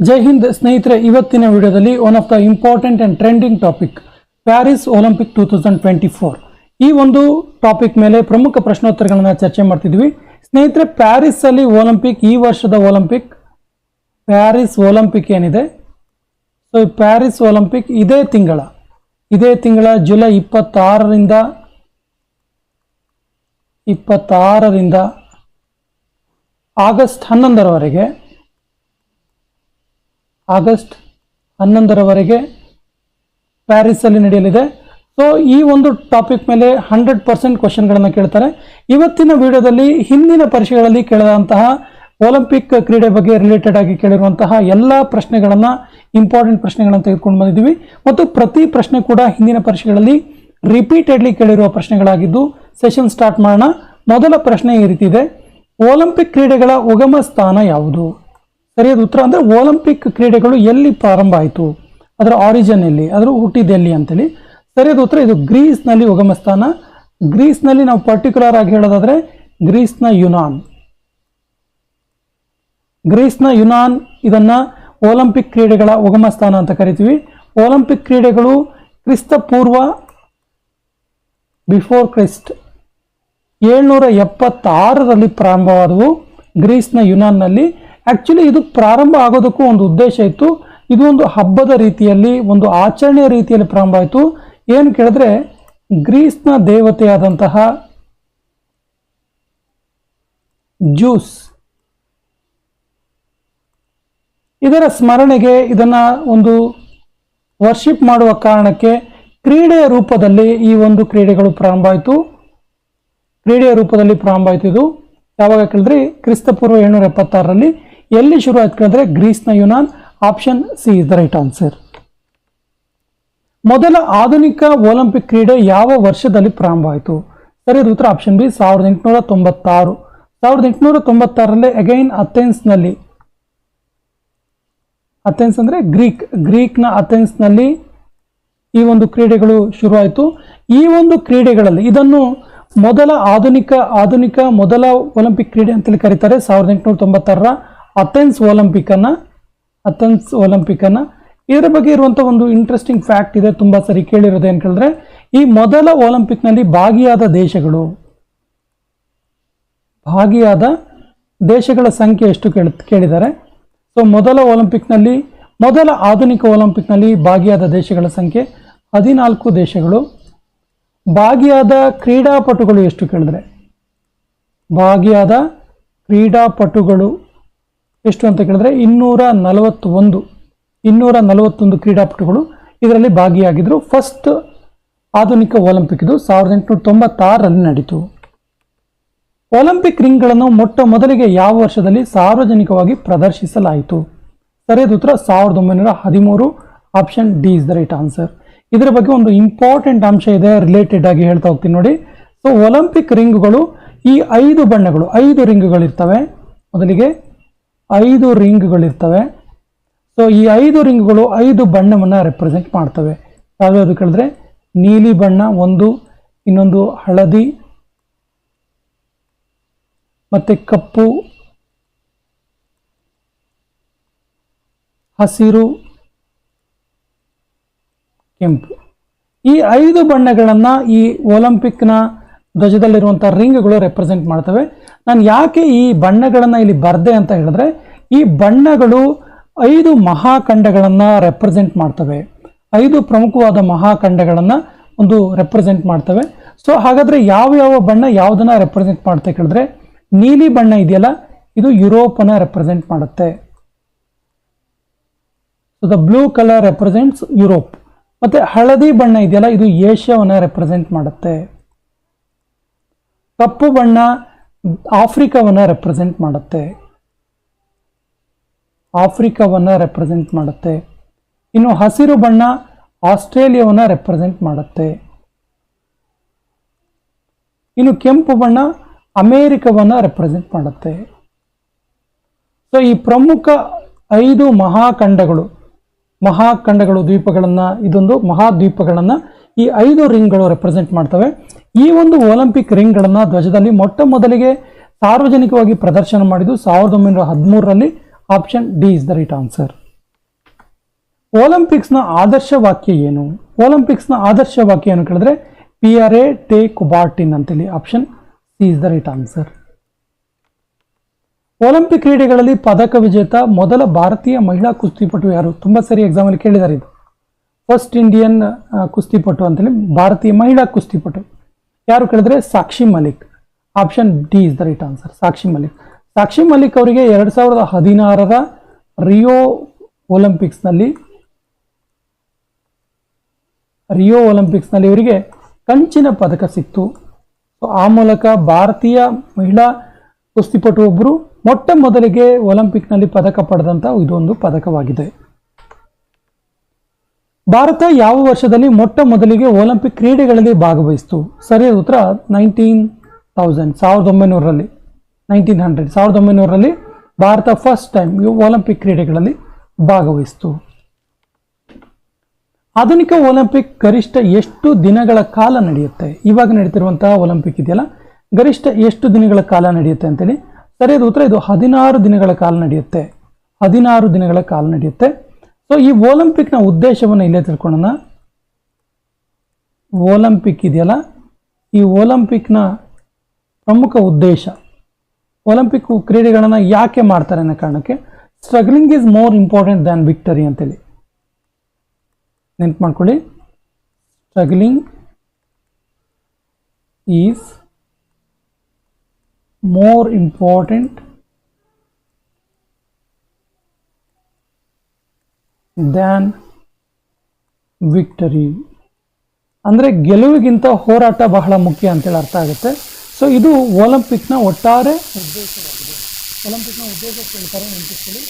ಜೈ ಹಿಂದ್ ಸ್ನೇಹಿತರೆ, ಇವತ್ತಿನ ವಿಡಿಯೋದಲ್ಲಿ one of the important and trending topic Paris Olympic two thousand twenty four ಈ ಒಂದು ಟಾಪಿಕ್ ಮೇಲೆ ಪ್ರಮುಖ ಪ್ರಶ್ನೋತ್ತರಗಳನ್ನು ಚರ್ಚೆ ಮಾಡ್ತಿದ್ವಿ. ಸ್ನೇಹಿತರೆ ಪ್ಯಾರಿಸ್ ಅಲ್ಲಿ ಒಲಿಂಪಿಕ್ ಈ ವರ್ಷದ ಒಲಿಂಪಿಕ್ ಪ್ಯಾರಿಸ್ ಒಲಿಂಪಿಕ್ ಏನಿದೆ? ಸೊ ಪ್ಯಾರಿಸ್ ಒಲಿಂಪಿಕ್ ಇದೇ ತಿಂಗಳ ಇದೇ ತಿಂಗಳ ಜುಲೈ ಇಪ್ಪತ್ತಾರರಿಂದ ಇಪ್ಪತ್ತಾರರಿಂದ ಆಗಸ್ಟ್ ಹನ್ನೊಂದರವರೆಗೆ ಆಗಸ್ಟ್ ಹನ್ನೊಂದರವರೆಗೆ ಪ್ಯಾರಿಸಲ್ಲಿ ನಡೆಯಲಿದೆ. ಸೊ ಈ ಒಂದು ಟಾಪಿಕ್ ಮೇಲೆ ಹಂಡ್ರೆಡ್ ಪರ್ಸೆಂಟ್ ಕ್ವಶನ್ಗಳನ್ನು ಕೇಳ್ತಾರೆ. ಇವತ್ತಿನ ವಿಡಿಯೋದಲ್ಲಿ ಹಿಂದಿನ ಪರೀಕ್ಷೆಗಳಲ್ಲಿ ಕೇಳಿದಂತಹ ಒಲಿಂಪಿಕ್ ಕ್ರೀಡೆ ಬಗ್ಗೆ ರಿಲೇಟೆಡ್ ಆಗಿ ಕೇಳಿರುವಂತಹ ಎಲ್ಲ ಪ್ರಶ್ನೆಗಳನ್ನು ಇಂಪಾರ್ಟೆಂಟ್ ಪ್ರಶ್ನೆಗಳನ್ನು ತೆಗೆದುಕೊಂಡು ಬಂದಿದ್ದೀವಿ. ಮತ್ತು ಪ್ರತಿ ಪ್ರಶ್ನೆ ಕೂಡ ಹಿಂದಿನ ಪರೀಕ್ಷೆಗಳಲ್ಲಿ ರಿಪೀಟೆಡ್ಲಿ ಕೇಳಿರುವ ಪ್ರಶ್ನೆಗಳಾಗಿದ್ದು ಸೆಷನ್ ಸ್ಟಾರ್ಟ್ ಮಾಡೋಣ. ಮೊದಲ ಪ್ರಶ್ನೆ ಈ ರೀತಿ ಇದೆ. ಒಲಿಂಪಿಕ್ ಕ್ರೀಡೆಗಳ ಉಗಮ ಸ್ಥಾನ ಯಾವುದು? ಸರಿಯಾದ ಉತ್ತರ ಅಂದರೆ ಒಲಿಂಪಿಕ್ ಕ್ರೀಡೆಗಳು ಎಲ್ಲಿ ಪ್ರಾರಂಭ ಆಯಿತು? ಅದರ ಆರಿಜಿನ್ ಎಲ್ಲಿ? ಅದರ ಹುಟ್ಟಿದ ಎಲ್ಲಿ ಅಂತೇಳಿ. ಸರಿಯಾದ ಉತ್ತರ ಇದು ಗ್ರೀಸ್ನಲ್ಲಿ ಉಗಮ ಸ್ಥಾನ. ಗ್ರೀಸ್ನಲ್ಲಿ ನಾವು ಪರ್ಟಿಕ್ಯುಲರ್ ಆಗಿ ಹೇಳೋದಾದ್ರೆ ಗ್ರೀಸ್ನ ಯುನಾನ್. ಗ್ರೀಸ್ನ ಯುನಾನ್ ಇದನ್ನ ಒಲಿಂಪಿಕ್ ಕ್ರೀಡೆಗಳ ಉಗಮ ಸ್ಥಾನ ಅಂತ ಕರಿತೀವಿ. ಒಲಿಂಪಿಕ್ ಕ್ರೀಡೆಗಳು ಕ್ರಿಸ್ತ ಪೂರ್ವ ಬಿಫೋರ್ ಕ್ರಿಸ್ಟ್ ಏಳ್ನೂರ ಎಪ್ಪತ್ತಾರರಲ್ಲಿ ಪ್ರಾರಂಭವಾದವು. ಗ್ರೀಸ್ನ ಯುನಾನ್ನಲ್ಲಿ ಆಕ್ಚುಲಿ ಇದು ಪ್ರಾರಂಭ ಆಗೋದಕ್ಕೂ ಒಂದು ಉದ್ದೇಶ ಇತ್ತು. ಇದು ಒಂದು ಹಬ್ಬದ ರೀತಿಯಲ್ಲಿ, ಒಂದು ಆಚರಣೆಯ ರೀತಿಯಲ್ಲಿ ಪ್ರಾರಂಭ ಆಯಿತು. ಏನು ಕೇಳಿದ್ರೆ, ಗ್ರೀಸ್ನ ದೇವತೆಯಾದಂತಹ ಜ್ಯೂಸ್. ಇದರ ಸ್ಮರಣೆಗೆ ಇದನ್ನ ಒಂದು ವರ್ಷಿಪ್ ಮಾಡುವ ಕಾರಣಕ್ಕೆ ಕ್ರೀಡೆಯ ರೂಪದಲ್ಲಿ ಈ ಒಂದು ಕ್ರೀಡೆಗಳು ಪ್ರಾರಂಭ ಆಯಿತು. ಕ್ರೀಡೆಯ ರೂಪದಲ್ಲಿ ಪ್ರಾರಂಭ ಆಯಿತು ಇದು. ಯಾವಾಗ ಕೇಳಿದ್ರೆ? ಕ್ರಿಸ್ತಪೂರ್ವ ಏಳ್ನೂರ ಎಪ್ಪತ್ತಾರರಲ್ಲಿ ಎಲ್ಲಿ ಶುರು ಆಯ್ತು ಗ್ರೀಸ್ನ Yunnan? Option C is the right answer. ಮೊದಲ ಆಧುನಿಕ ಒಲಿಂಪಿಕ್ ಕ್ರೀಡೆ ಯಾವ ವರ್ಷದಲ್ಲಿ ಪ್ರಾರಂಭ ಆಯಿತು? ಸರಿಯಾದ ಉತ್ತರ ಆಪ್ಷನ್ ಬಿ, ಸಾವಿರದ ಎಂಟುನೂರ ತೊಂಬತ್ತಾರು. ಸಾವಿರದ ಎಂಟುನೂರ ತೊಂಬತ್ತಾರರಲ್ಲಿ ಅಗೈನ್ ಅಥೆನ್ಸ್ನಲ್ಲಿ ಅಥೆನ್ಸ್ ಅಂದರೆ ಗ್ರೀಕ್ ಗ್ರೀಕ್ನ ಅಥೆನ್ಸ್ನಲ್ಲಿ ಈ ಒಂದು ಕ್ರೀಡೆಗಳು ಶುರುವಾಯಿತು ಈ ಒಂದು ಕ್ರೀಡೆಗಳಲ್ಲಿ ಇದನ್ನು ಮೊದಲ ಆಧುನಿಕ ಆಧುನಿಕ ಮೊದಲ ಒಲಿಂಪಿಕ್ ಕ್ರೀಡೆ ಅಂತೇಳಿ ಕರೀತಾರೆ, ಸಾವಿರದ ಎಂಟುನೂರ ತೊಂಬತ್ತಾರರ. ಅಥೆನ್ಸ್ ಒಲಿಂಪಿಕ್ ಅನ್ನ ಅಥೆನ್ಸ್ ಒಲಿಂಪಿಕ್ ಅನ್ನ ಇದರ ಬಗ್ಗೆ ಇರುವಂಥ ಒಂದು ಇಂಟ್ರೆಸ್ಟಿಂಗ್ ಫ್ಯಾಕ್ಟ್ ಇದೆ, ತುಂಬಾ ಸರಿ ಕೇಳಿರೋದು ಏನು ಕೇಳಿದ್ರೆ, ಈ ಮೊದಲ ಒಲಿಂಪಿಕ್ನಲ್ಲಿ ಭಾಗಿಯಾದ ದೇಶಗಳು, ಭಾಗಿಯಾದ ದೇಶಗಳ ಸಂಖ್ಯೆ ಎಷ್ಟು ಕೇಳ, ಕೇಳಿದ್ದಾರೆ. ಸೊ ಮೊದಲ ಒಲಿಂಪಿಕ್ನಲ್ಲಿ ಮೊದಲ ಆಧುನಿಕ ಒಲಿಂಪಿಕ್ನಲ್ಲಿ ಭಾಗಿಯಾದ ದೇಶಗಳ ಸಂಖ್ಯೆ ಹದಿನಾಲ್ಕು ದೇಶಗಳು. ಭಾಗಿಯಾದ ಕ್ರೀಡಾಪಟುಗಳು ಎಷ್ಟು ಕೇಳಿದ್ರೆ, ಭಾಗಿಯಾದ ಕ್ರೀಡಾಪಟುಗಳು. ಎಷ್ಟು ಅಂತ ಕೇಳಿದ್ರೆ ಇನ್ನೂರ ನಲವತ್ತೊಂದು ಇನ್ನೂರ ನಲವತ್ತೊಂದು ಕ್ರೀಡಾಪಟುಗಳು ಇದರಲ್ಲಿ ಭಾಗಿಯಾಗಿದ್ದರು ಫಸ್ಟ್ ಆಧುನಿಕ ಒಲಿಂಪಿಕ್ ಇದು ಸಾವಿರದ ಎಂಟುನೂರ ತೊಂಬತ್ತಾರರಲ್ಲಿ ನಡೀತು. ಒಲಿಂಪಿಕ್ ರಿಂಗ್ಗಳನ್ನು ಮೊಟ್ಟ ಮೊದಲಿಗೆ ಯಾವ ವರ್ಷದಲ್ಲಿ ಸಾರ್ವಜನಿಕವಾಗಿ ಪ್ರದರ್ಶಿಸಲಾಯಿತು? ಸರಿಯಾದ ಉತ್ತರ ಸಾವಿರದ ಒಂಬೈನೂರ ಹದಿಮೂರು. Option D is the right answer ಇದರ ಬಗ್ಗೆ ಒಂದು ಇಂಪಾರ್ಟೆಂಟ್ ಅಂಶ ಇದೆ ರಿಲೇಟೆಡ್ ಆಗಿ ಹೇಳ್ತಾ ಹೋಗ್ತೀನಿ ನೋಡಿ. ಸೊ ಒಲಿಂಪಿಕ್ ರಿಂಗ್ಗಳು ಈ ಐದು ಬಣ್ಣಗಳು, ಐದು ರಿಂಗ್ಗಳಿರ್ತವೆ. ಮೊದಲಿಗೆ ಐದು ರಿಂಗ್ಗಳಿರ್ತವೆ. ಸೊ ಈ ಐದು ರಿಂಗ್ಗಳು ಐದು ಬಣ್ಣವನ್ನು ರೆಪ್ರೆಸೆಂಟ್ ಮಾಡ್ತವೆ. ಯಾವ್ಯಾವುದು ಕೇಳಿದ್ರೆ? ನೀಲಿ ಬಣ್ಣ ಒಂದು, ಇನ್ನೊಂದು ಹಳದಿ, ಮತ್ತೆ ಕಪ್ಪು, ಹಸಿರು, ಕೆಂಪು. ಈ ಐದು ಬಣ್ಣಗಳನ್ನು ಈ ಒಲಿಂಪಿಕ್ನ ಧ್ವಜದಲ್ಲಿರುವಂಥ ರಿಂಗ್ಗಳು ರೆಪ್ರೆಸೆಂಟ್ ಮಾಡ್ತವೆ. ನಾನು ಯಾಕೆ ಈ ಬಣ್ಣಗಳನ್ನು ಇಲ್ಲಿ ಬರ್ದೆ ಅಂತ ಹೇಳಿದ್ರೆ, ಈ ಬಣ್ಣಗಳು ಐದು ಮಹಾಖಂಡಗಳನ್ನು ರೆಪ್ರೆಸೆಂಟ್ ಮಾಡ್ತವೆ. ಐದು ಪ್ರಮುಖವಾದ ಮಹಾಖಂಡಗಳನ್ನು ಒಂದು ರೆಪ್ರೆಸೆಂಟ್ ಮಾಡ್ತವೆ. ಸೊ ಹಾಗಾದ್ರೆ ಯಾವ ಯಾವ ಬಣ್ಣ ಯಾವುದನ್ನು ರೆಪ್ರೆಸೆಂಟ್ ಮಾಡುತ್ತೆ ಕೇಳಿದ್ರೆ, ನೀಲಿ ಬಣ್ಣ ಇದೆಯಲ್ಲ, ಇದು ಯುರೋಪನ್ನು ರೆಪ್ರೆಸೆಂಟ್ ಮಾಡುತ್ತೆ. So the blue colour represents Europe ಮತ್ತೆ ಹಳದಿ ಬಣ್ಣ ಇದೆಯಲ್ಲ, ಇದು ಏಷ್ಯಾವನ್ನು ರೆಪ್ರೆಸೆಂಟ್ ಮಾಡುತ್ತೆ. ಕಪ್ಪು ಬಣ್ಣ ಆಫ್ರಿಕಾವನ್ನ ರೆಪ್ರೆಸೆಂಟ್ ಮಾಡುತ್ತೆ. ಆಫ್ರಿಕಾವನ್ನ ರೆಪ್ರೆಸೆಂಟ್ ಮಾಡುತ್ತೆ. ಇನ್ನು ಹಸಿರು ಬಣ್ಣ ಆಸ್ಟ್ರೇಲಿಯಾವನ್ನ ರೆಪ್ರೆಸೆಂಟ್ ಮಾಡುತ್ತೆ. ಇನ್ನು ಕೆಂಪು ಬಣ್ಣ ಅಮೇರಿಕವನ್ನು ರೆಪ್ರೆಸೆಂಟ್ ಮಾಡುತ್ತೆ. ಸೊ ಈ ಪ್ರಮುಖ ಐದು ಮಹಾಖಂಡಗಳು ಮಹಾಖಂಡಗಳು ದ್ವೀಪಗಳನ್ನು, ಇದೊಂದು ಮಹಾದ್ವೀಪಗಳನ್ನು ಈ ಐದು ರಿಂಗ್ಗಳು ರೆಪ್ರೆಸೆಂಟ್ ಮಾಡ್ತವೆ. ಈ ಒಂದು ಒಲಿಂಪಿಕ್ ರಿಂಗ್ಗಳನ್ನು ಧ್ವಜದಲ್ಲಿ ಮೊಟ್ಟ ಮೊದಲಿಗೆ ಸಾರ್ವಜನಿಕವಾಗಿ ಪ್ರದರ್ಶನ ಮಾಡಿದ್ದು ಸಾವಿರದ ಒಂಬೈನೂರ ಹದಿಮೂರರಲ್ಲಿ option D is the right answer. ಒಲಿಂಪಿಕ್ಸ್ನ ಆದರ್ಶ ವಾಕ್ಯ ಏನು? ಒಲಿಂಪಿಕ್ಸ್ನ ಆದರ್ಶ ವಾಕ್ಯ ಏನು ಕೇಳಿದ್ರೆ? Pierre tea Coubertin ಅಂತೇಳಿ option C is the right answer. Olympic ಕ್ರೀಡೆಗಳಲ್ಲಿ ಪದಕ ವಿಜೇತ ಮೊದಲ ಭಾರತೀಯ ಮಹಿಳಾ ಕುಸ್ತಿಪಟು ಯಾರು? ತುಂಬ ಸರಿ ಎಕ್ಸಾಮಲ್ಲಿ ಕೇಳಿದ್ದಾರೆ ಇದು. ಫಸ್ಟ್ ಇಂಡಿಯನ್ ಕುಸ್ತಿಪಟು ಅಂತೇಳಿ ಭಾರತೀಯ ಮಹಿಳಾ ಕುಸ್ತಿಪಟು. ಯಾರು ಕೇಳಿದ್ರೆ Sakshi Malik. Option D is the right answer Sakshi Malik. Sakshi Malik ಅವರಿಗೆ ಎರಡು ಸಾವಿರದ ಹದಿನಾರರ ರಿಯೋ ಒಲಿಂಪಿಕ್ಸ್ನಲ್ಲಿ ರಿಯೋ ಒಲಿಂಪಿಕ್ಸ್ನಲ್ಲಿ ಇವರಿಗೆ ಕಂಚಿನ ಪದಕ ಸಿಕ್ತು. ಸೊ ಆ ಮೂಲಕ ಭಾರತೀಯ ಮಹಿಳಾ ಕುಸ್ತಿಪಟು ಒಬ್ಬರು ಮೊಟ್ಟ ಮೊದಲಿಗೆ ಒಲಿಂಪಿಕ್ನಲ್ಲಿ ಪದಕ ಪಡೆದಂಥ ಇದೊಂದು ಪದಕವಾಗಿದೆ. ಭಾರತ ಯಾವ ವರ್ಷದಲ್ಲಿ ಮೊಟ್ಟ ಮೊದಲಿಗೆ ಒಲಿಂಪಿಕ್ ಕ್ರೀಡೆಗಳಲ್ಲಿ ಭಾಗವಹಿಸಿತು? ಸರಿಯಾದ ಉತ್ತರ ನೈನ್ಟೀನ್ ತೌಸಂಡ್ ಸಾವಿರದ ಒಂಬೈನೂರರಲ್ಲಿ ನೈನ್ಟೀನ್ ಹಂಡ್ರೆಡ್ ಸಾವಿರದ ಒಂಬೈನೂರಲ್ಲಿ ಭಾರತ ಫಸ್ಟ್ ಟೈಮ್ ಒಲಿಂಪಿಕ್ ಕ್ರೀಡೆಗಳಲ್ಲಿ ಭಾಗವಹಿಸಿತು. ಆಧುನಿಕ ಒಲಿಂಪಿಕ್ ಗರಿಷ್ಠ ಎಷ್ಟು ದಿನಗಳ ಕಾಲ ನಡೆಯುತ್ತೆ? ಇವಾಗ ನಡೀತಿರುವಂತಹ ಒಲಿಂಪಿಕ್ ಇದೆಯಲ್ಲ, ಗರಿಷ್ಠ ಎಷ್ಟು ದಿನಗಳ ಕಾಲ ನಡೆಯುತ್ತೆ ಅಂತೇಳಿ, ಸರಿಯಾದ ಉತ್ತರ, ಇದು ಹದಿನಾರು ದಿನಗಳ ಕಾಲ ನಡೆಯುತ್ತೆ. ಹದಿನಾರು ದಿನಗಳ ಕಾಲ ನಡೆಯುತ್ತೆ. ಸೊ ಈ ಒಲಂಪಿಕ್ನ ಉದ್ದೇಶವನ್ನು ಇಲ್ಲೇ ತಿಳ್ಕೊಳ್ಳೋಣ. ಒಲಿಂಪಿಕ್ ಇದೆಯಲ್ಲ? ಈ ಒಲಂಪಿಕ್ನ ಪ್ರಮುಖ ಉದ್ದೇಶ. ಒಲಿಂಪಿಕ್ ಕ್ರೀಡೆಗಳನ್ನು ಯಾಕೆ ಮಾಡ್ತಾರೆ ಅನ್ನೋ ಕಾರಣಕ್ಕೆ struggling is more important than victory ಅಂತೇಳಿ. ನೆನ್ಪು ಮಾಡ್ಕೊಳ್ಳಿ struggling is more important than victory ಅಂದರೆ ಗೆಲುವಿಗಿಂತ ಹೋರಾಟ ಬಹಳ ಮುಖ್ಯ ಅಂತೇಳಿ ಅರ್ಥ ಆಗುತ್ತೆ. ಸೊ ಇದು ಒಲಿಂಪಿಕ್ನ ಒಟ್ಟಾರೆ ಉದ್ದೇಶವಾಗಿದೆ. ಒಲಿಂಪಿಕ್ನ ಉದ್ದೇಶ ಕೇಳ್ತಾರೆ ನೆನಪಿಸ್ಕೊಳ್ಳಿ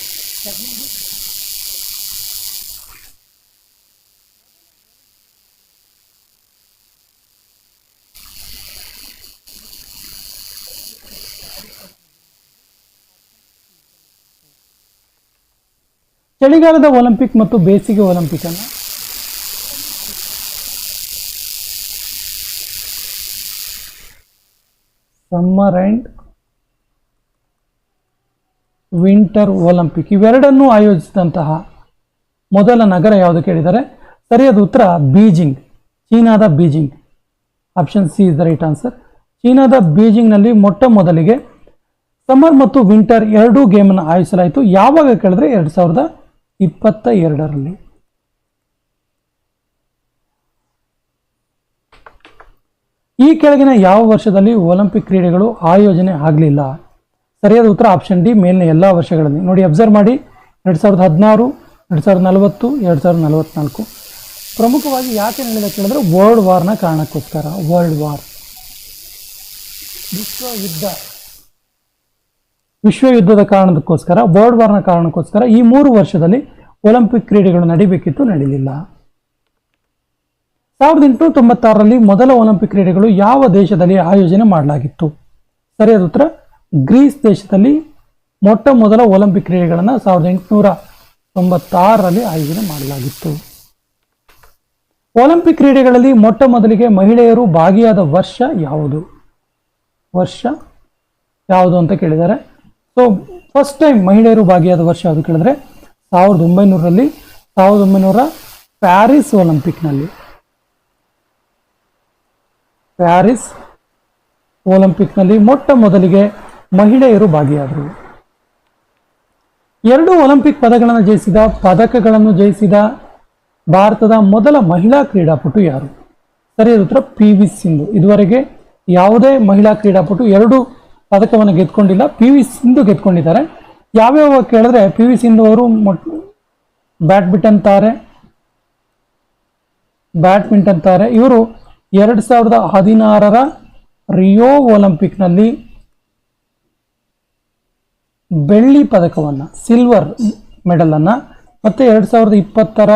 ಚಳಿಗಾಲದ ಒಲಿಂಪಿಕ್ ಮತ್ತು ಬೇಸಿಗೆ ಒಲಿಂಪಿಕ್ ಅನ್ನು ಸಮ್ಮರ್ ಆ್ಯಂಡ್ ವಿಂಟರ್ ಒಲಿಂಪಿಕ್ ಇವೆರಡನ್ನೂ ಆಯೋಜಿಸಿದಂತಹ ಮೊದಲ ನಗರ ಯಾವುದು ಕೇಳಿದರೆ ಸರಿಯಾದ ಉತ್ತರ ಬೀಜಿಂಗ್, ಚೀನಾದ Beijing. Option C is the right answer ಚೀನಾದ ಬೀಜಿಂಗ್ನಲ್ಲಿ ಮೊಟ್ಟ ಮೊದಲಿಗೆ ಸಮ್ಮರ್ ಮತ್ತು ವಿಂಟರ್ ಎರಡೂ ಗೇಮನ್ನು ಆಯೋಜಿಸಲಾಯಿತು. ಯಾವಾಗ ಕೇಳಿದ್ರೆ ಎರಡು ಸಾವಿರದ ಇಪ್ಪತ್ತ ಎರಡರಲ್ಲಿ ಈ ಕೆಳಗಿನ ಯಾವ ವರ್ಷದಲ್ಲಿ ಒಲಿಂಪಿಕ್ ಕ್ರೀಡೆಗಳು ಆಯೋಜನೆ ಆಗಲಿಲ್ಲ? ಸರಿಯಾದ ಉತ್ತರ ಆಪ್ಷನ್ ಡಿ, ಮೇಲಿನ ಎಲ್ಲ ವರ್ಷಗಳಲ್ಲಿ. ನೋಡಿ, ಅಬ್ಸರ್ವ್ ಮಾಡಿ. ಎರಡು ಸಾವಿರದ ಹದಿನಾರು, ಎರಡು ಸಾವಿರದ ನಲವತ್ತು, ಎರಡು ಸಾವಿರದ ನಲವತ್ನಾಲ್ಕು. ಪ್ರಮುಖವಾಗಿ ಯಾಕೆ ನಡೆದ ಕೇಳಿದ್ರೆ ವರ್ಲ್ಡ್ ವಾರ್ನ ಕಾರಣಕ್ಕೋಸ್ಕರ. ವರ್ಲ್ಡ್ ವಾರ್ ವಿಶ್ವ ಯುದ್ಧ ವಿಶ್ವ ಯುದ್ಧದ ಕಾರಣಕ್ಕೋಸ್ಕರ ವರ್ಲ್ಡ್ ವಾರ್ನ ಕಾರಣಕ್ಕೋಸ್ಕರ ಈ ಮೂರು ವರ್ಷದಲ್ಲಿ ಒಲಿಂಪಿಕ್ ಕ್ರೀಡೆಗಳು ನಡೀಬೇಕಿತ್ತು ನಡೆಯಲಿಲ್ಲ ಸಾವಿರದ ಎಂಟುನೂರ ತೊಂಬತ್ತಾರರಲ್ಲಿ ಮೊದಲ ಒಲಿಂಪಿಕ್ ಕ್ರೀಡೆಗಳು ಯಾವ ದೇಶದಲ್ಲಿ ಆಯೋಜನೆ ಮಾಡಲಾಗಿತ್ತು? ಸರಿಯಾದ ಉತ್ತರ, ಗ್ರೀಸ್ ದೇಶದಲ್ಲಿ ಮೊಟ್ಟ ಮೊದಲ ಒಲಿಂಪಿಕ್ ಕ್ರೀಡೆಗಳನ್ನು ಸಾವಿರದ ಎಂಟುನೂರ ತೊಂಬತ್ತಾರರಲ್ಲಿ ಆಯೋಜನೆ ಮಾಡಲಾಗಿತ್ತು. ಒಲಿಂಪಿಕ್ ಕ್ರೀಡೆಗಳಲ್ಲಿ ಮೊಟ್ಟ ಮೊದಲಿಗೆ ಮಹಿಳೆಯರು ಭಾಗಿಯಾದ ವರ್ಷ ಯಾವುದು? ವರ್ಷ ಯಾವುದು ಅಂತ ಕೇಳಿದ್ದಾರೆ ಸೊ ಫಸ್ಟ್ ಟೈಮ್ ಮಹಿಳೆಯರು ಭಾಗಿಯಾದ ವರ್ಷ ಯಾವುದು ಕೇಳಿದ್ರೆ, ಸಾವಿರದ ಒಂಬೈನೂರಲ್ಲಿ ಸಾವಿರದ ಒಂಬೈನೂರ ಪ್ಯಾರಿಸ್ ಒಲಿಂಪಿಕ್ನಲ್ಲಿ. ಪ್ಯಾರಿಸ್ ಒಲಿಂಪಿಕ್ನಲ್ಲಿ ಮೊಟ್ಟ ಮೊದಲಿಗೆ ಮಹಿಳೆಯರು ಭಾಗಿಯಾದರು. ಎರಡು ಒಲಿಂಪಿಕ್ ಪದಕಗಳನ್ನು ಜಯಿಸಿದ ಪದಕಗಳನ್ನು ಜಯಿಸಿದ ಭಾರತದ ಮೊದಲ ಮಹಿಳಾ ಕ್ರೀಡಾಪಟು ಯಾರು? ಸರಿಯಾದ ಉತ್ತರ ಪಿ ವಿ ಸಿಂಧು. ಇದುವರೆಗೆ ಯಾವುದೇ ಮಹಿಳಾ ಕ್ರೀಡಾಪಟು ಎರಡು ಪದಕವನ್ನು ಗೆದ್ಕೊಂಡಿಲ್ಲ ಪಿ ವಿ ಸಿಂಧು ಗೆದ್ಕೊಂಡಿದ್ದಾರೆ ಯಾವ್ಯಾವ ಕೇಳಿದ್ರೆ ಪಿ ವಿ ಸಿಂಧು ಅವರು ಮೊಟ್ ಬ್ಯಾಡ್ಮಿಂಟನ್ ತಾರೆ ಬ್ಯಾಡ್ಮಿಂಟನ್ ತಾರೆ ಇವರು ಎರಡು ಸಾವಿರದ ಹದಿನಾರರ ರಿಯೋ ಒಲಿಂಪಿಕ್ನಲ್ಲಿ ಬೆಳ್ಳಿ ಪದಕವನ್ನು ಸಿಲ್ವರ್ ಮೆಡಲನ್ನು ಮತ್ತು ಎರಡು ಸಾವಿರದ ಇಪ್ಪತ್ತರ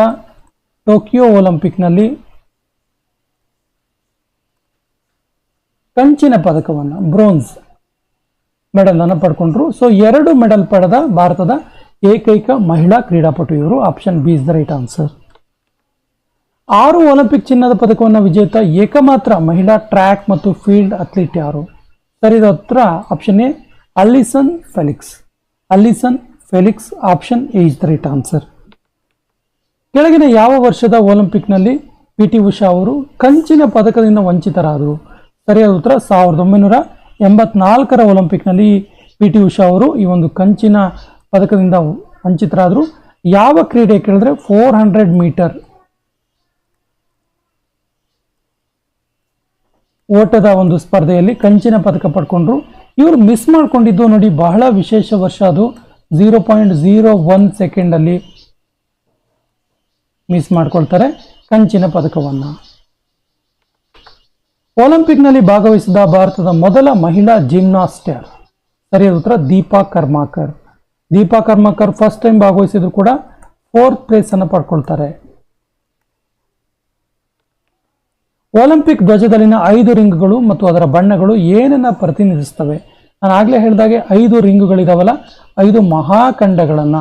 ಟೋಕಿಯೋ ಒಲಿಂಪಿಕ್ನಲ್ಲಿ ಕಂಚಿನ ಪದಕವನ್ನು ಬ್ರೋನ್ಸ್ ಮೆಡಲನ್ನು ಪಡ್ಕೊಂಡ್ರು. ಸೊ ಎರಡು ಮೆಡಲ್ ಪಡೆದ ಭಾರತದ ಏಕೈಕ ಮಹಿಳಾ ಕ್ರೀಡಾಪಟು ಇವರು. Option B is the right answer ಆರು ಒಲಿಂಪಿಕ್ ಚಿನ್ನದ ಪದಕವನ್ನು ವಿಜೇತ ಏಕಮಾತ್ರ ಮಹಿಳಾ ಟ್ರ್ಯಾಕ್ ಮತ್ತು ಫೀಲ್ಡ್ ಅಥ್ಲೀಟ್ ಯಾರು? ಸರಿದ ಉತ್ತರ option A Allyson Felix. Allyson Felix option A is the right answer ಕೆಳಗಿನ ಯಾವ ವರ್ಷದ ಒಲಿಂಪಿಕ್ನಲ್ಲಿ ಪಿ ಟಿ ಉಷಾ ಅವರು ಕಂಚಿನ ಪದಕದಿಂದ ವಂಚಿತರಾದರು? ಸರಿಯಾದ ಉತ್ತರ ಸಾವಿರದ ಒಂಬೈನೂರ ಎಂಬತ್ನಾಲ್ಕರ ಒಲಿಂಪಿಕ್ನಲ್ಲಿ ಪಿ ಟಿ ಉಷಾ ಅವರು ಈ ಒಂದು ಕಂಚಿನ ಪದಕದಿಂದ ವಂಚಿತರಾದರು. ಯಾವ ಕ್ರೀಡೆ ಕೇಳಿದ್ರೆ ಫೋರ್ ಹಂಡ್ರೆಡ್ ಮೀಟರ್. ಓಟದ ಒಂದು ಸ್ಪರ್ಧೆಯಲ್ಲಿ ಕಂಚಿನ ಪದಕ ಪಡ್ಕೊಂಡ್ರು. ಇವರು ಮಿಸ್ ಮಾಡ್ಕೊಂಡಿದ್ದು ನೋಡಿ, ಬಹಳ ವಿಶೇಷ ವರ್ಷ ಅದು. ಝೀರೋ ಪಾಯಿಂಟ್ ಝೀರೋ ಒನ್ ಸೆಕೆಂಡಲ್ಲಿ ಮಿಸ್ ಮಾಡ್ಕೊಳ್ತಾರೆ ಕಂಚಿನ ಪದಕವನ್ನು. ಒಲಿಂಪಿಕ್ನಲ್ಲಿ ಭಾಗವಹಿಸಿದ ಭಾರತದ ಮೊದಲ ಮಹಿಳಾ ಜಿಮ್ನಾಸ್ಟರ್. ಸರಿಯಾದ ಉತ್ತರ, ದೀಪಾ ಕರ್ಮಾಕರ್. ದೀಪಾ ಕರ್ಮಾಕರ್ ಫಸ್ಟ್ ಟೈಮ್ ಭಾಗವಹಿಸಿದ್ರು ಕೂಡ ಫೋರ್ತ್ ಪ್ಲೇಸ್ ಅನ್ನು ಪಡ್ಕೊಳ್ತಾರೆ. ಒಲಿಂಪಿಕ್ ಧ್ವಜದಲ್ಲಿನ ಐದು ರಿಂಗ್ಗಳು ಮತ್ತು ಅದರ ಬಣ್ಣಗಳು ಏನನ್ನ ಪ್ರತಿನಿಧಿಸ್ತವೆ ನಾನು ಆಗಲೇ ಹೇಳಿದಾಗೆ ಐದು ರಿಂಗ್ಗಳಿದಾವಲ್ಲ, ಐದು ಮಹಾಖಂಡಗಳನ್ನ.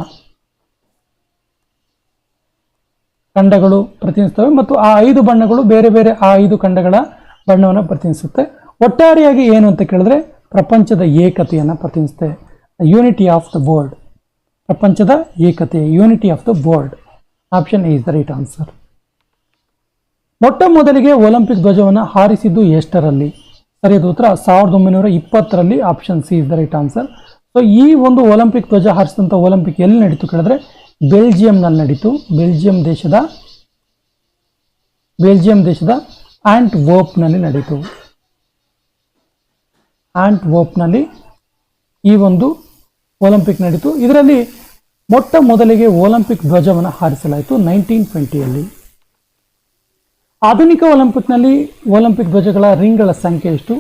ಖಂಡಗಳು ಪ್ರತಿನಿಧಿಸ್ತವೆ ಮತ್ತು ಆ ಐದು ಬಣ್ಣಗಳು ಬೇರೆ ಬೇರೆ ಆ ಐದು ಖಂಡಗಳ ಬಣ್ಣವನ್ನು ಪ್ರತಿನಿಧಿಸುತ್ತೆ. ಒಟ್ಟಾರೆಯಾಗಿ ಏನು ಅಂತ ಕೇಳಿದ್ರೆ ಪ್ರಪಂಚದ ಏಕತೆಯನ್ನು ಪ್ರತಿನಿಧಿಸುತ್ತೆ. ಯೂನಿಟಿ ಆಫ್ ದ ಬೋರ್ಡ್ ಪ್ರಪಂಚದ ಏಕತೆ unity of the board option is the right answer ಮೊಟ್ಟ ಮೊದಲಿಗೆ ಒಲಿಂಪಿಕ್ ಧ್ವಜವನ್ನು ಹಾರಿಸಿದ್ದು ಎಷ್ಟರಲ್ಲಿ? ಸರಿಯಾದ ಉತ್ತರ ಸಾವಿರದ ಒಂಬೈನೂರ ಇಪ್ಪತ್ತರಲ್ಲಿ option C is the right answer so ಈ ಒಂದು ಒಲಿಂಪಿಕ್ ಧ್ವಜ ಹಾರಿಸಿದಂಥ ಒಲಿಂಪಿಕ್ ಎಲ್ಲಿ ನಡೀತು ಕೇಳಿದ್ರೆ ಬೆಲ್ಜಿಯಂನಲ್ಲಿ ನಡೀತು. ಬೆಲ್ಜಿಯಂ ದೇಶದ ಬೆಲ್ಜಿಯಂ ದೇಶದ ಆಂಟ್ ವರ್ಪ್ನಲ್ಲಿ ನಡೀತು. ಆಂಟ್ ವರ್ಪ್ನಲ್ಲಿ ಈ ಒಂದು ಒಲಿಂಪಿಕ್ ನಡೀತು. ಇದರಲ್ಲಿ ಮೊಟ್ಟ ಮೊದಲಿಗೆ ಒಲಿಂಪಿಕ್ ಧ್ವಜವನ್ನು ಹಾರಿಸಲಾಯಿತು ನೈನ್ಟೀನ್ ಟ್ವೆಂಟಿಯಲ್ಲಿ. ಆಧುನಿಕ ಒಲಿಂಪಿಕ್ನಲ್ಲಿ ಒಲಿಂಪಿಕ್ ಧ್ವಜಗಳ ರಿಂಗ್ಗಳ ಸಂಖ್ಯೆ ಎಷ್ಟು?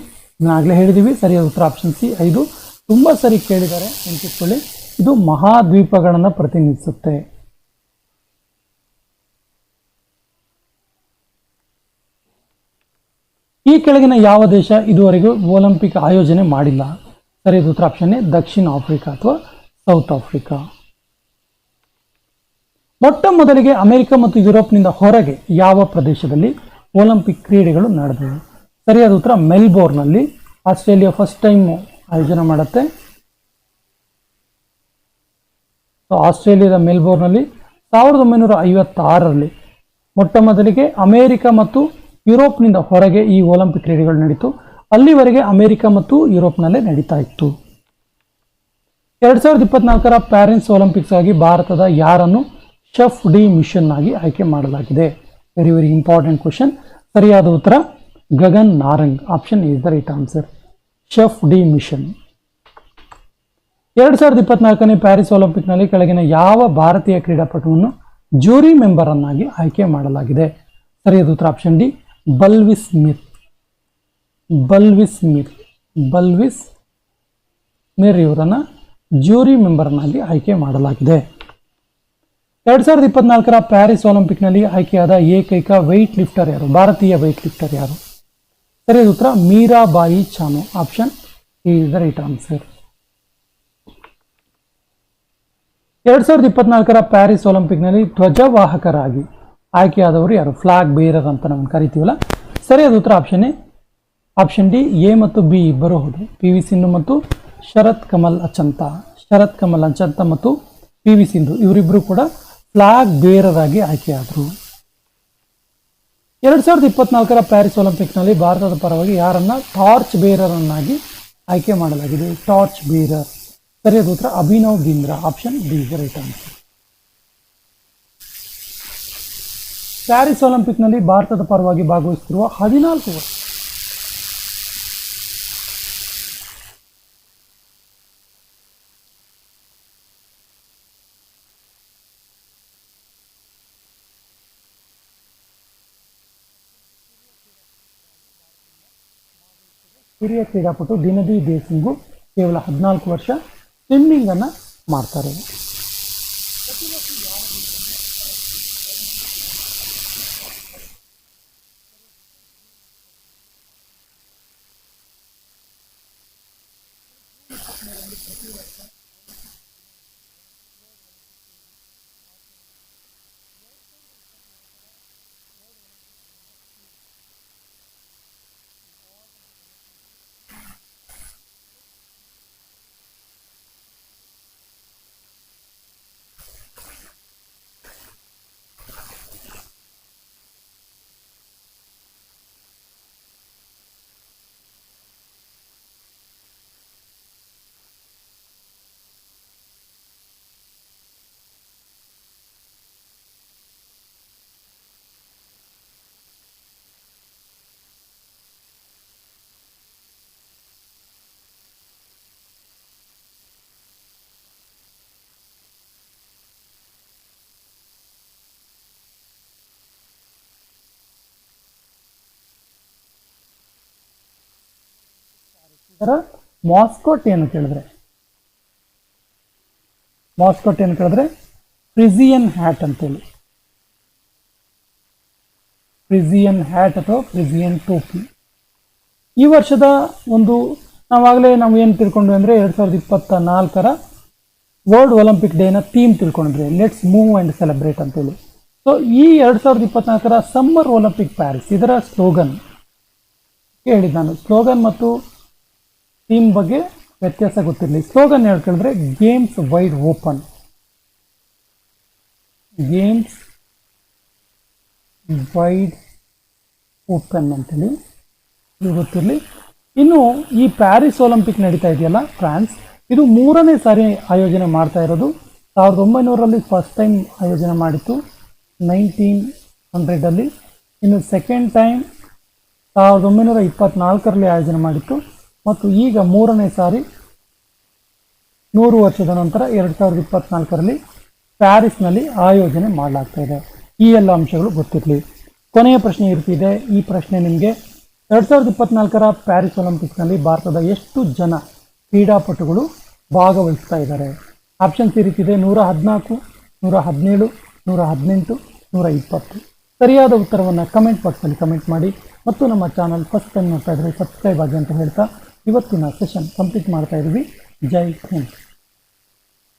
ಆಗಲೇ ಹೇಳಿದ್ದೀವಿ ಸರಿಯಾದ ಉತ್ತರ ಆಪ್ಷನ್ ಸಿ, ಐದು. ತುಂಬ ಸರಿ ಕೇಳಿದ್ದಾರೆ. ನೆನಪಿಟ್ಕೊಳ್ಳಿ. ಇದು ಮಹಾದ್ವೀಪಗಳನ್ನು ಪ್ರತಿನಿಧಿಸುತ್ತೆ. ಈ ಕೆಳಗಿನ ಯಾವ ದೇಶ ಇದುವರೆಗೂ ಒಲಿಂಪಿಕ್ ಆಯೋಜನೆ ಮಾಡಿಲ್ಲ? ಸರಿಯಾದ ಉತ್ತರ ಆಪ್ಷನ್ ದಕ್ಷಿಣ ಆಫ್ರಿಕಾ ಅಥವಾ ಸೌತ್ ಆಫ್ರಿಕಾ. ಮೊಟ್ಟ ಮೊದಲಿಗೆ ಅಮೆರಿಕ ಮತ್ತು ಯುರೋಪ್ನಿಂದ ಹೊರಗೆ ಯಾವ ಪ್ರದೇಶದಲ್ಲಿ ಒಲಿಂಪಿಕ್ ಕ್ರೀಡೆಗಳು ನಡೆದವು? ಸರಿಯಾದ ಉತ್ತರ ಮೆಲ್ಬೋರ್ನಲ್ಲಿ ಆಸ್ಟ್ರೇಲಿಯಾ ಫಸ್ಟ್ ಟೈಮ್ ಆಯೋಜನೆ ಮಾಡುತ್ತೆ. ಆಸ್ಟ್ರೇಲಿಯಾದ ಮೆಲ್ಬೋರ್ನಲ್ಲಿ ಸಾವಿರದ ಒಂಬೈನೂರ ಐವತ್ತಾರರಲ್ಲಿ ಮೊಟ್ಟ ಮೊದಲಿಗೆ ಅಮೆರಿಕ ಮತ್ತು ಯುರೋಪ್ನಿಂದ ಹೊರಗೆ ಈ ಒಲಿಂಪಿಕ್ ಕ್ರೀಡೆಗಳು ನಡೀತು. ಅಲ್ಲಿವರೆಗೆ ಅಮೆರಿಕ ಮತ್ತು ಯುರೋಪ್ನಲ್ಲೇ ನಡೀತಾ ಇತ್ತು. ಎರಡು ಸಾವಿರದ ಇಪ್ಪತ್ನಾಲ್ಕರ ಪ್ಯಾರಿಸ್ ಒಲಿಂಪಿಕ್ಸ್ ಆಗಿ ಭಾರತದ ಯಾರನ್ನು ಶೆಫ್ ಡಿ ಮಿಷನ್ ಆಗಿ ಆಯ್ಕೆ ಮಾಡಲಾಗಿದೆ. ವೆರಿ ವೆರಿ ಇಂಪಾರ್ಟೆಂಟ್ ಕ್ವಶನ್ ಸರಿಯಾದ ಉತ್ತರ, Gagan Narang. Option is the right answer chef de mission ಎರಡು ಸಾವಿರದ ಇಪ್ಪತ್ನಾಲ್ಕನೇ ಪ್ಯಾರಿಸ್ ಒಲಿಂಪಿಕ್ನಲ್ಲಿ ಕೆಳಗಿನ ಯಾವ ಭಾರತೀಯ ಕ್ರೀಡಾಪಟುವನ್ನು ಜೂರಿ ಮೆಂಬರ್ ಅನ್ನಾಗಿ ಆಯ್ಕೆ ಮಾಡಲಾಗಿದೆ? ಸರಿಯಾದ ಉತ್ತರ ಆಪ್ಷನ್ ಡಿ ಬಲ್ವಿಸ್ ಮಿರ್. ಬಲ್ವಿಸ್ ಮಿರ್. ಬಲ್ವಿಸ್ ಮಿರ್ ಇವರನ್ನು ಜೂರಿ ಮೆಂಬರ್ನಾಗಿ ಆಯ್ಕೆ ಮಾಡಲಾಗಿದೆ. ಎರಡ್ ಸಾವಿರದ ಇಪ್ಪತ್ನಾಲ್ಕರ ಪ್ಯಾರಿಸ್ ಒಲಿಂಪಿಕ್ನಲ್ಲಿ ಆಯ್ಕೆಯಾದ ಏಕೈಕ ವೆಯ್ಟ್ ಲಿಫ್ಟರ್ ಯಾರು? ಭಾರತೀಯ ವೆಯ್ಟ್ ಲಿಫ್ಟರ್ ಯಾರು ಸರಿಯಾದ ಉತ್ತರ. Mirabai Chanu. Option is the right answer. ಎರಡ್ ಸಾವಿರದ ಇಪ್ಪತ್ನಾಲ್ಕರ ಪ್ಯಾರಿಸ್ ಒಲಿಂಪಿಕ್ನಲ್ಲಿ ಧ್ವಜವಾಹಕರಾಗಿ ಆಯ್ಕೆಯಾದವರು ಯಾರು? ಫ್ಲಾಗ್ ಬೇರರ್ ಅಂತ ನಾವು ಕರಿತೀವಲ್ಲ? ಸರಿಯಾದ ಉತ್ತರ ಆಪ್ಷನ್ ಆಪ್ಷನ್ ಡಿ ಎ ಮತ್ತು ಬಿ ಇಬ್ಬರು ಹೌದು ಪಿ ವಿ ಸಿಂಧು ಮತ್ತು ಶರತ್ ಕಮಲ್ ಅಚಂತ. ಶರತ್ ಕಮಲ್ ಅಚಂತ ಮತ್ತು ಪಿ ವಿ ಸಿಂಧು ಇವರಿಬ್ಬರು ಕೂಡ ಫ್ಲಾಗ್ ಬೇರರ್ ಆಗಿ ಆಯ್ಕೆಯಾದರು. ಎರಡು ಸಾವಿರದ ಇಪ್ಪತ್ನಾಲ್ಕರ ಪ್ಯಾರಿಸ್ ಒಲಿಂಪಿಕ್ನಲ್ಲಿ ಭಾರತದ ಪರವಾಗಿ ಯಾರನ್ನ ಟಾರ್ಚ್ ಬೇರರ್ ಅನ್ನಾಗಿ ಆಯ್ಕೆ ಮಾಡಲಾಗಿದೆ? ಟಾರ್ಚ್ ಬೇರರ್ ಸರಿಯಾದ ಉತ್ತರ Abhinav Bindra option B right answer Paris ಒಲಿಂಪಿಕ್ನಲ್ಲಿ ಭಾರತದ ಪರವಾಗಿ ಭಾಗವಹಿಸುತ್ತಿರುವ ಹದಿನಾಲ್ಕು ವರ್ಷ. ಹಿರಿಯ ಕ್ರೀಡಾಪಟು ದಿನದಿ ದೇಸಿಂಗು ಕೇವಲ ಹದಿನಾಲ್ಕು ವರ್ಷ ಸ್ವಿಮ್ಮಿಂಗನ್ನು ಮಾಡ್ತಾರೆ. I'm just gonna do it like that. ಸರ ಮಾಸ್ಕೋಟ್ ಏನು ಕೇಳಿದ್ರೆ? ಮಾಸ್ಕೋಟ್ ಏನು ಕೇಳಿದ್ರೆ? ಪ್ರಿಸಿಯನ್ ಹ್ಯಾಟ್ ಅಂತೇಳಿ. ಪ್ರಿಸಿಯನ್ ಹ್ಯಾಟ್ ಅಥವಾ ಪ್ರಿಸಿಯನ್ ಟೋಪಿ. ಈ ವರ್ಷದ ಒಂದು, ನಾವಾಗಲೇ ನಾವು ಏನು ತಿಳ್ಕೊಂಡ್ವಿ ಅಂದರೆ ಎರಡು ಸಾವಿರದ ಇಪ್ಪತ್ತ ನಾಲ್ಕರ ವರ್ಲ್ಡ್ ಒಲಿಂಪಿಕ್ ಡೇನ ಥೀಮ್ ತಿಳ್ಕೊಂಡ್ರಿ ಲೆಟ್ಸ್ ಮೂವ್ ಆ್ಯಂಡ್ ಸೆಲೆಬ್ರೇಟ್ ಅಂತೇಳಿ. ಸೊ ಈ ಎರಡು ಸಾವಿರದ ಇಪ್ಪತ್ನಾಲ್ಕರ ಸಮ್ಮರ್ ಒಲಿಂಪಿಕ್ ಪ್ಯಾರಿಸ್ ಇದರ ಸ್ಲೋಗನ್ ಹೇಳಿದ್ದು ನಾನು. ಸ್ಲೋಗನ್ ಮತ್ತು ಥೀಮ್ ಬಗ್ಗೆ ವ್ಯತ್ಯಾಸ ಗೊತ್ತಿರಲಿ. Slogan ಹೇಳ್ಕೊಂಡ್ರೆ games wide open games wide open ಅಂತೇಳಿ ಇದು ಗೊತ್ತಿರಲಿ. ಇನ್ನು ಈ ಪ್ಯಾರಿಸ್ ಒಲಿಂಪಿಕ್ ನಡೀತಾ ಇದೆಯಲ್ಲ ಫ್ರಾನ್ಸ್, ಇದು ಮೂರನೇ ಸಾರಿ ಆಯೋಜನೆ ಮಾಡ್ತಾ ಇರೋದು. ಸಾವಿರದ ಒಂಬೈನೂರಲ್ಲಿ ಫಸ್ಟ್ ಟೈಮ್ ಆಯೋಜನೆ ಮಾಡಿತ್ತು ನೈನ್ಟೀನ್ ಹಂಡ್ರೆಡಲ್ಲಿ ಇನ್ನು ಸೆಕೆಂಡ್ ಟೈಮ್ ಸಾವಿರದ ಒಂಬೈನೂರ ಇಪ್ಪತ್ನಾಲ್ಕರಲ್ಲಿ ಆಯೋಜನೆ ಮಾಡಿತ್ತು. ಮತ್ತು ಈಗ ಮೂರನೇ ಸಾರಿ ನೂರು ವರ್ಷದ ನಂತರ ಎರಡು ಸಾವಿರದ ಇಪ್ಪತ್ನಾಲ್ಕರಲ್ಲಿ ಪ್ಯಾರಿಸ್ನಲ್ಲಿ ಆಯೋಜನೆ ಮಾಡಲಾಗ್ತಾ ಇದೆ. ಈ ಎಲ್ಲ ಅಂಶಗಳು ಗೊತ್ತಿರಲಿ. ಕೊನೆಯ ಪ್ರಶ್ನೆ ಇರ್ತಿದೆ. ಈ ಪ್ರಶ್ನೆ ನಿಮಗೆ ಎರಡು ಸಾವಿರದ ಇಪ್ಪತ್ನಾಲ್ಕರ ಪ್ಯಾರಿಸ್ ಒಲಿಂಪಿಕ್ಸ್ನಲ್ಲಿ ಭಾರತದ ಎಷ್ಟು ಜನ ಕ್ರೀಡಾಪಟುಗಳು ಭಾಗವಹಿಸ್ತಾ ಇದ್ದಾರೆ? ಆಪ್ಷನ್ಸ್ ಇರುತ್ತಿದೆ ನೂರ ಹದಿನಾಲ್ಕು, ನೂರ ಹದಿನೇಳು, ನೂರ ಹದಿನೆಂಟು, ನೂರ ಇಪ್ಪತ್ತು. ಸರಿಯಾದ ಉತ್ತರವನ್ನು ಕಮೆಂಟ್ ಬಾಕ್ಸಲ್ಲಿ ಕಮೆಂಟ್ ಮಾಡಿ ಮತ್ತು ನಮ್ಮ ಚಾನಲ್ ಫಸ್ಟ್ ಟೈಮ್ ನೋಡ್ತಾ ಇದ್ದರೆ ಸಬ್ಸ್ಕ್ರೈಬ್ ಆಗಿ ಅಂತ ಹೇಳ್ತಾ ಇವತ್ತಿನ ಸೆಷನ್ ಕಂಪ್ಲೀಟ್ ಮಾಡ್ತಾ ಇದ್ದೀವಿ. ಜೈ ಹಿಂದ್.